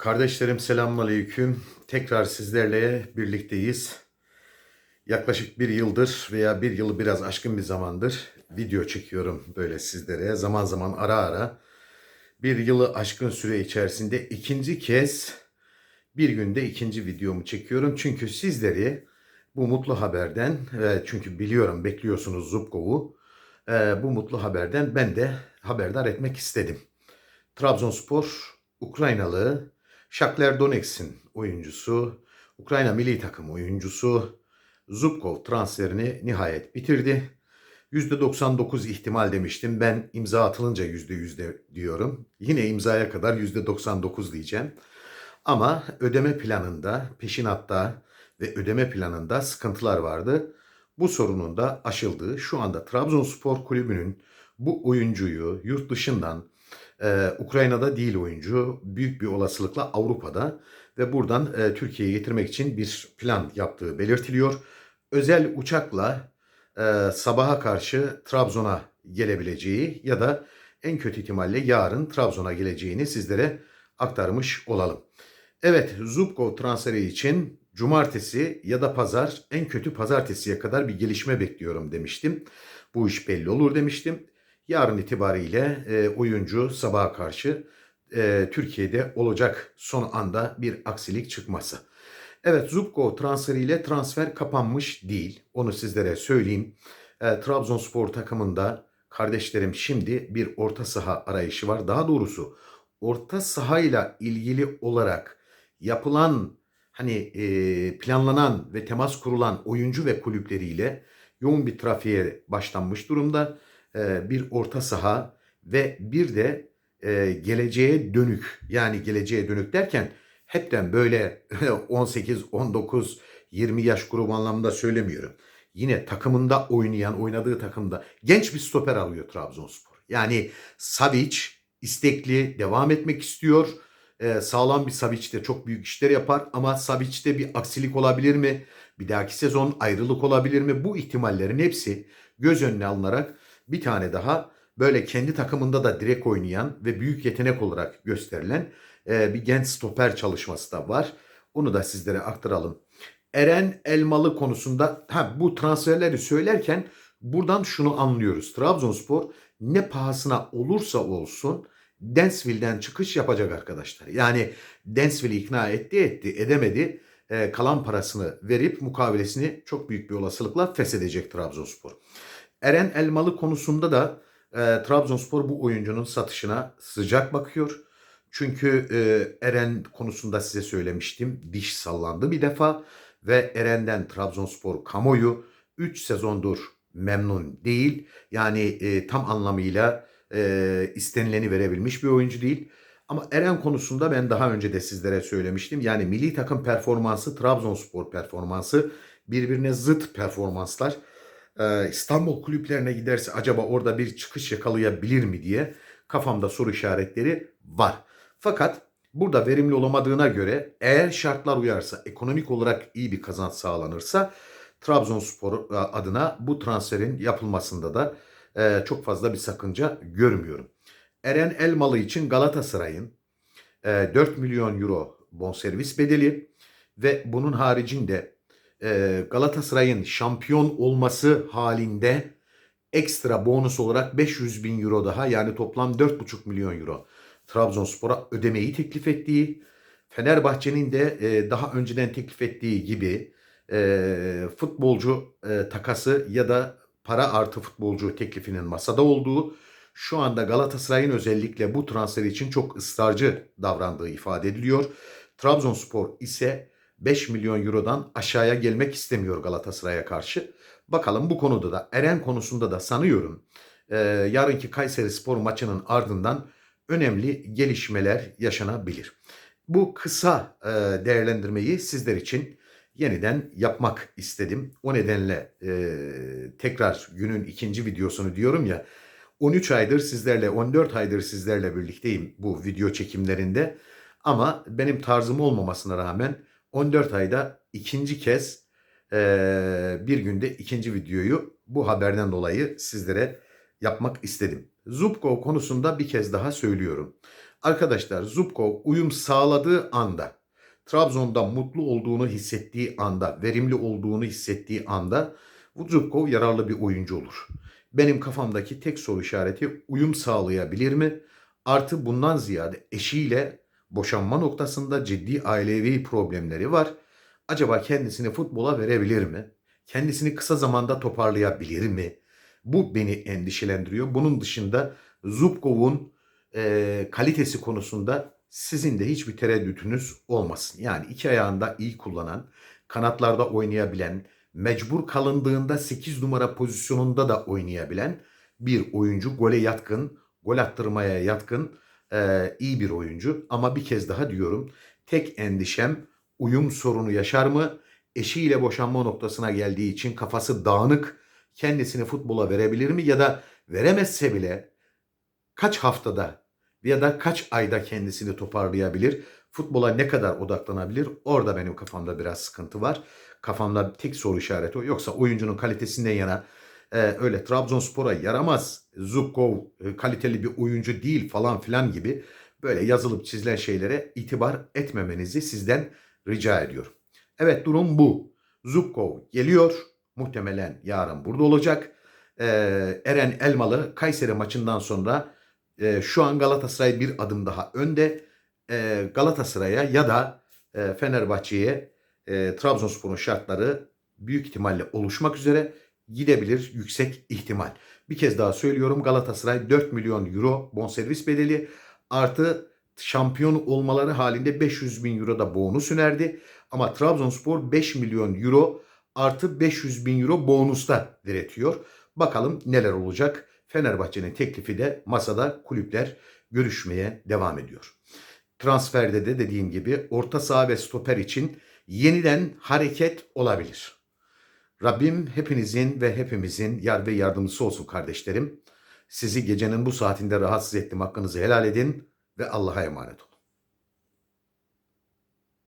Kardeşlerim selamünaleyküm. Tekrar sizlerle birlikteyiz. Yaklaşık bir yıldır veya bir yılı biraz aşkın bir zamandır video çekiyorum böyle sizlere. Zaman zaman ara ara bir yılı aşkın süre içerisinde ikinci kez bir günde ikinci videomu çekiyorum. Çünkü sizleri bu mutlu haberden, e, çünkü biliyorum bekliyorsunuz Zubkov'u, e, bu mutlu haberden ben de haberdar etmek istedim. Trabzonspor Ukraynalı Shakhtar Donetsk'in oyuncusu, Ukrayna milli takım oyuncusu Zubkov transferini nihayet bitirdi. %99 ihtimal demiştim. Ben imza atılınca %100 de diyorum. Yine imzaya kadar %99 diyeceğim. Ama ödeme planında, peşinatta ve ödeme planında sıkıntılar vardı. Bu sorunun da aşıldığı şu anda Trabzonspor Kulübü'nün bu oyuncuyu yurt dışından ee, Ukrayna'da değil oyuncu. Büyük bir olasılıkla Avrupa'da ve buradan e, Türkiye'ye getirmek için bir plan yaptığı belirtiliyor. Özel uçakla e, sabaha karşı Trabzon'a gelebileceği ya da en kötü ihtimalle yarın Trabzon'a geleceğini sizlere aktarmış olalım. Evet, Zubkov transferi için cumartesi ya da pazar en kötü pazartesiye kadar bir gelişme bekliyorum demiştim. Bu iş belli olur demiştim. Yarın itibariyle e, oyuncu sabaha karşı e, Türkiye'de olacak son anda bir aksilik çıkması. Evet Zubko transferiyle transfer kapanmış değil. Onu sizlere söyleyeyim. E, Trabzonspor takımında kardeşlerim şimdi bir orta saha arayışı var. Daha doğrusu orta sahayla ilgili olarak yapılan hani e, planlanan ve temas kurulan oyuncu ve kulüpleriyle yoğun bir trafiğe başlanmış durumda. E, bir orta saha ve bir de e, geleceğe dönük yani geleceğe dönük derken hepten böyle 18, 19, 20 yaş grubu anlamında söylemiyorum. Yine takımında oynayan, oynadığı takımda genç bir stoper alıyor Trabzonspor. Yani Savic istekli, devam etmek istiyor. Ee, sağlam bir Savic de çok büyük işler yapar ama Savic'te bir aksilik olabilir mi? Bir dahaki sezon ayrılık olabilir mi? Bu ihtimallerin hepsi göz önüne alınarak bir tane daha böyle kendi takımında da direkt oynayan ve büyük yetenek olarak gösterilen e, bir genç stoper çalışması da var. Onu da sizlere aktaralım. Eren Elmalı konusunda ha, bu transferleri söylerken buradan şunu anlıyoruz. Trabzonspor ne pahasına olursa olsun Densville'den çıkış yapacak arkadaşlar. Yani Densville'i ikna etti etti edemedi. E, kalan parasını verip mukavelesini çok büyük bir olasılıkla feshedecek Trabzonspor. Eren Elmalı konusunda da e, Trabzonspor bu oyuncunun satışına sıcak bakıyor. Çünkü e, Eren konusunda size söylemiştim. Diş sallandı bir defa ve Eren'den Trabzonspor kamuoyu 3 sezondur memnun değil. Yani e, tam anlamıyla e, istenileni verebilmiş bir oyuncu değil. Ama Eren konusunda ben daha önce de sizlere söylemiştim. Yani milli takım performansı, Trabzonspor performansı birbirine zıt performanslar. Ee, İstanbul kulüplerine giderse acaba orada bir çıkış yakalayabilir mi diye kafamda soru işaretleri var. Fakat burada verimli olamadığına göre eğer şartlar uyarsa, ekonomik olarak iyi bir kazanç sağlanırsa Trabzonspor e, adına bu transferin yapılmasında da e, çok fazla bir sakınca görmüyorum. Eren Elmalı için Galatasaray'ın 4 e, milyon euro bonservis bedeli ve bunun haricinde e, Galatasaray'ın şampiyon olması halinde ekstra bonus olarak 500 bin euro daha yani toplam 4,5 milyon euro Trabzonspor'a ödemeyi teklif ettiği, Fenerbahçe'nin de e, daha önceden teklif ettiği gibi e, futbolcu takası ya da para artı futbolcu teklifinin masada olduğu, şu anda Galatasaray'ın özellikle bu transfer için çok ısrarcı davrandığı ifade ediliyor. Trabzonspor ise 5 milyon eurodan aşağıya gelmek istemiyor Galatasaray'a karşı. Bakalım bu konuda da Eren konusunda da sanıyorum e, yarınki Kayseri Spor maçının ardından önemli gelişmeler yaşanabilir. Bu kısa e, değerlendirmeyi sizler için yeniden yapmak istedim. O nedenle e, tekrar günün ikinci videosunu diyorum ya 13 aydır sizlerle 14 aydır sizlerle birlikteyim bu video çekimlerinde. Ama benim tarzım olmamasına rağmen 14 ayda ikinci kez e, bir günde ikinci videoyu bu haberden dolayı sizlere yapmak istedim. Zubko konusunda bir kez daha söylüyorum. Arkadaşlar Zubkov uyum sağladığı anda, Trabzon'da mutlu olduğunu hissettiği anda, verimli olduğunu hissettiği anda bu Zubkov yararlı bir oyuncu olur. Benim kafamdaki tek soru işareti uyum sağlayabilir mi? Artı bundan ziyade eşiyle boşanma noktasında ciddi ailevi problemleri var. Acaba kendisini futbola verebilir mi? Kendisini kısa zamanda toparlayabilir mi? Bu beni endişelendiriyor. Bunun dışında Zubkov'un e, kalitesi konusunda sizin de hiçbir tereddütünüz olmasın. Yani iki ayağında iyi kullanan, kanatlarda oynayabilen, mecbur kalındığında 8 numara pozisyonunda da oynayabilen bir oyuncu. Gole yatkın, gol attırmaya yatkın e, iyi bir oyuncu. Ama bir kez daha diyorum tek endişem uyum sorunu yaşar mı? Eşiyle boşanma noktasına geldiği için kafası dağınık kendisini futbola verebilir mi? Ya da veremezse bile kaç haftada ya da kaç ayda kendisini toparlayabilir? Futbola ne kadar odaklanabilir? Orada benim kafamda biraz sıkıntı var. Kafamda tek soru işareti o. Yoksa oyuncunun kalitesinden yana e, öyle Trabzonspor'a yaramaz. Zubkov e, kaliteli bir oyuncu değil falan filan gibi böyle yazılıp çizilen şeylere itibar etmemenizi sizden rica ediyorum. Evet durum bu. Zubkov geliyor. Muhtemelen yarın burada olacak. Ee, Eren Elmalı Kayseri maçından sonra e, şu an Galatasaray bir adım daha önde. E, Galatasaray'a ya da e, Fenerbahçe'ye e, Trabzonspor'un şartları büyük ihtimalle oluşmak üzere gidebilir yüksek ihtimal. Bir kez daha söylüyorum Galatasaray 4 milyon euro bonservis bedeli artı şampiyon olmaları halinde 500 bin euro da bonus önerdi. Ama Trabzonspor 5 milyon euro artı 500 bin euro bonusta diretiyor. Bakalım neler olacak. Fenerbahçe'nin teklifi de masada kulüpler görüşmeye devam ediyor. Transferde de dediğim gibi orta saha ve stoper için yeniden hareket olabilir. Rabbim hepinizin ve hepimizin yar ve yardımcısı olsun kardeşlerim. Sizi gecenin bu saatinde rahatsız ettim. Hakkınızı helal edin ve Allah'a emanet olun.